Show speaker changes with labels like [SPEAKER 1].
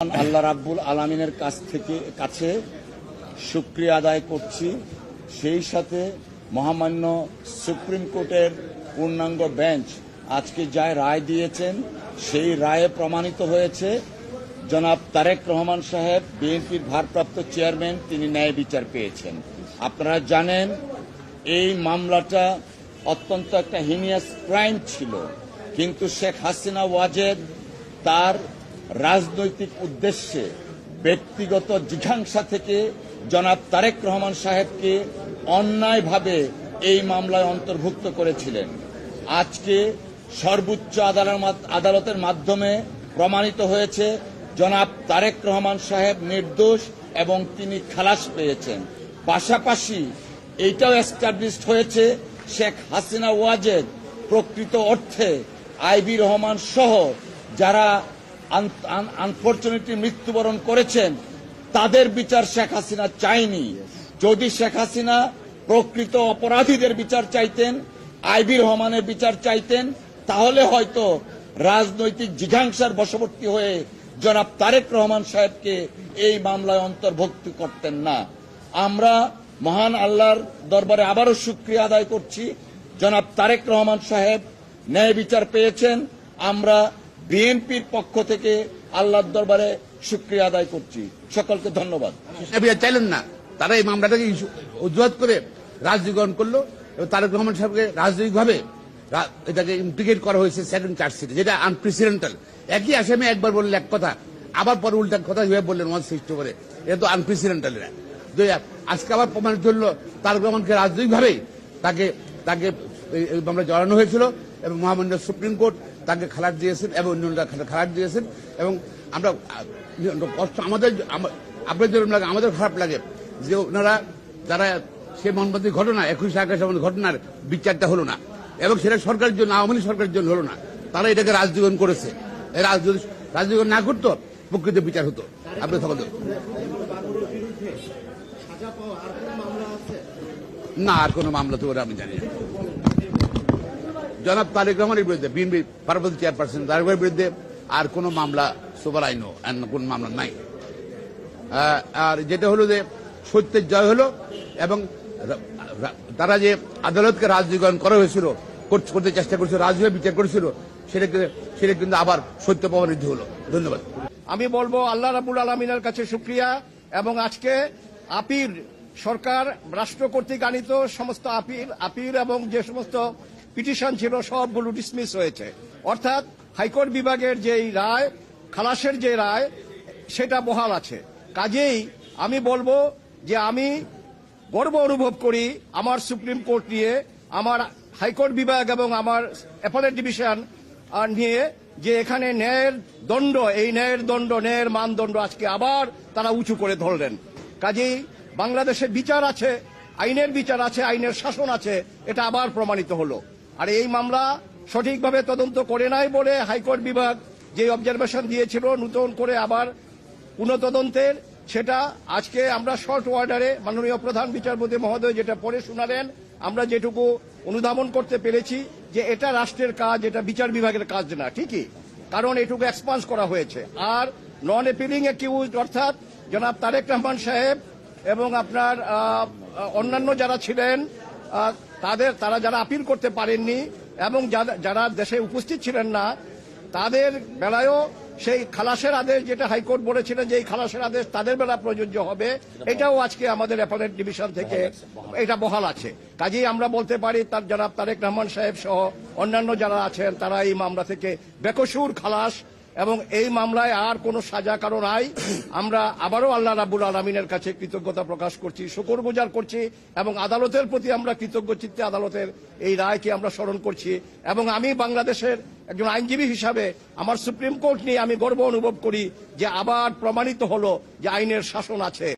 [SPEAKER 1] আল্লাহ রাব্বুল আলমিনের কাছ থেকে, কাছে শুক্রিয়া আদায় করছি। সেই সাথে মহামান্য সুপ্রিম কোর্টের পূর্ণাঙ্গ বেঞ্চ আজকে যা রায় দিয়েছেন, সেই রায়ে প্রমাণিত হয়েছে। জনাব তারেক রহমান সাহেব, বিএনপির ভারপ্রাপ্ত চেয়ারম্যান, তিনি ন্যায় বিচার পেয়েছেন। আপনারা জানেন, এই মামলাটা অত্যন্ত একটা হিনিয়াস ক্রাইম ছিল। কিন্তু শেখ হাসিনা ওয়াজেদ তার রাজনৈতিক উদ্দেশ্যে ব্যক্তিগত জিঘাংসা থেকে জনাব তারেক রহমান সাহেবকে অন্যায়ভাবে এই মামলায় অন্তর্ভুক্ত করেছিলেন। আজকে সর্বোচ্চ আদালত- আদালতের মাধ্যমে প্রমাণিত হয়েছে, জনাব তারেক রহমান সাহেব নির্দোষ এবং তিনি খালাস পেয়েছেন। পাশাপাশি এইটাও এস্টাবলিশড হয়েছে, শেখ হাসিনা ওয়াজেদ প্রকৃত অর্থে আইবি রহমান সহ যারা আনফর্চুনেটলি মৃত্যুবরণ করেছেন। তাদের বিচার শেখ হাসিনা চায়নি। যদি শেখ হাসিনা প্রকৃত অপরাধীদের বিচার চাইতেন, আইবি রহমানের বিচার চাইতেন, তাহলে হয়তো রাজনৈতিক জিঘাংসার বশবর্তী হয়ে জনাব তারেক রহমান সাহেবকে এই মামলায় অন্তর্ভুক্ত করতেন না। আমরা মহান আল্লাহর দরবারে আবারও সুক্রিয়া আদায় করছি। জনাব তারেক রহমান সাহেব ন্যায় বিচার পেয়েছেন। আমরা বিএনপির পক্ষ থেকে আল্লাহর দরবারে সুক্রিয়া আদায় করছি। সকলকে ধন্যবাদ।
[SPEAKER 2] চাইলেন না। তারা এই মামলাটাকে অজুহাত করে রাজনীতিকরণ করল এবং তারেক রহমান সাহেবকে রাজনৈতিকভাবে এটাকে ইমপ্লিকেট করা হয়েছে সেকেন্ড চার্জশিটে যেটা আনপ্রেসিডেন্টাল একই আসামে একবার বললেন এক কথা, আবার পরে উল্টা কথা হিসেবে বললেন ওয়ান সিক্সটি করে। এটা তো আনপ্রেসিডেন্টাল তো আজকে আবার প্রমাণিত হলো তারেক রহমানকে রাজনৈতিকভাবেই তাকে তাকে মামলা জড়ানো হয়েছিল এবং মহামান্য সুপ্রিম কোর্ট তাকে খালাস দিয়েছেন এবং অন্যরা খালা- খালাস দিয়েছেন এবং আমরা কষ্ট আমাদের আম- আপনাদের যেরকম লাগে, আমাদের খারাপ লাগে যে ওনারা যারা সে মনবন্দির ঘটনা, একুশে আগস্ট ঘটনার বিচারটা হলো না এবং সেটা সরকারের জন্য, আওয়ামী লীগ সরকারের জন্য হলো না। তারা এটাকে রাজনীতিকরণ করেছে। রাজনীতি না করতো, প্রকৃত বিচার হতো। আপনি না, আর কোনো মামলা তো আমি জানি না। জনাব তারেক রহমানের বিরুদ্ধে, বিএনপি পার্বতী চেয়ারপারসন তারেকের বিরুদ্ধে আর কোনো মামলা সুপার আইনও কোন মামলা নাই। আর যেটা হলো যে সত্যের জয় হলো এবং তারা যে আদালতকে রাজনীতিকরণ করা হয়েছিল কর- করতে চেষ্টা করেছিল রাজনীতি বিচার করেছিল, সেটাকে, সেটা কিন্তু আবার সত্য প্রমাণিত হলো। ধন্যবাদ।
[SPEAKER 3] আমি বলব আল্লাহ রাবুল আলমিনের কাছে শুক্রিয়া এবং আজকে আপিল সরকার, রাষ্ট্র কর্তৃক আনিত সমস্ত আপিল আপিল এবং যে সমস্ত পিটিশন ছিল সবগুলো ডিসমিস হয়েছে। অর্থাৎ হাইকোর্ট বিভাগের যেই রায়, খালাসের যে রায়, সেটা বহাল আছে। কাজেই আমি বলব যে আমি গর্ব অনুভব করি আমার সুপ্রিম কোর্ট নিয়ে, আমার হাইকোর্ট বিভাগ এবং আমার অ্যাপেলেট ডিভিশন নিয়ে যে এখানে ন্যায়ের দণ্ড, এই ন্যায়ের দণ্ড, ন্যায়ের মানদণ্ড আজকে আবার তারা উঁচু করে ধরলেন। কাজেই বাংলাদেশে বিচার আছে, আইনের বিচার আছে, আইনের শাসন আছে, এটা আবার প্রমাণিত হলো। আর এই মামলা সঠিকভাবে তদন্ত করে নাই বলে হাইকোর্ট বিভাগ যে অবজারভেশন দিয়েছিল, নতুন করে আবার পুনঃতদন্তের, সেটা আজকে আমরা শর্ট অর্ডারে মাননীয় প্রধান বিচারপতি মহোদয় যেটা পড়ে শোনালেন, আমরা যেটুকু অনুধাবন করতে পেরেছি যে এটা রাষ্ট্রের কাজ, এটা বিচার বিভাগের কাজ না, ঠিকই? কারণ এটুকু এক্সপান্স করা হয়েছে। আর নন এপিলিং অ্যাকিউজ অর্থাৎ জনাব তারেক রহমান সাহেব এবং আপনার অন্যান্য যারা ছিলেন তাদের তারা যারা আপিল করতে পারেননি এবং যারা- দেশে উপস্থিত ছিলেন না তাদের বেলায়ও সেই খালাসের আদেশ যেটা হাইকোর্ট বলেছিলেন যে এই খালাসের আদেশ তাদের বেলা প্রযোজ্য হবে এটাও আজকে আমাদের অ্যাপেলেট ডিভিশন থেকে এটা বহাল আছে। কাজেই আমরা বলতে পারি তার যারা তারেক রহমান সাহেব সহ অন্যান্য যারা আছেন তারা এই মামলা থেকে বেকসুর খালাস এবং এই মামলায় আর কোনো সাজা কারও নাই। আমরা আবারও আল্লাহ রাবুল আলমিনের কাছে কৃতজ্ঞতা প্রকাশ করছি, শকর গুজার করছি এবং আদালতের প্রতি আমরা কৃতজ্ঞ চিত্তে আদালতের এই রায়কে আমরা স্মরণ করছি এবং আমি বাংলাদেশের একজন আইনজীবী হিসাবে আমার সুপ্রিম কোর্ট নিয়ে আমি গর্ব অনুভব করি যে আবার প্রমাণিত হলো যে আইনের শাসন আছে।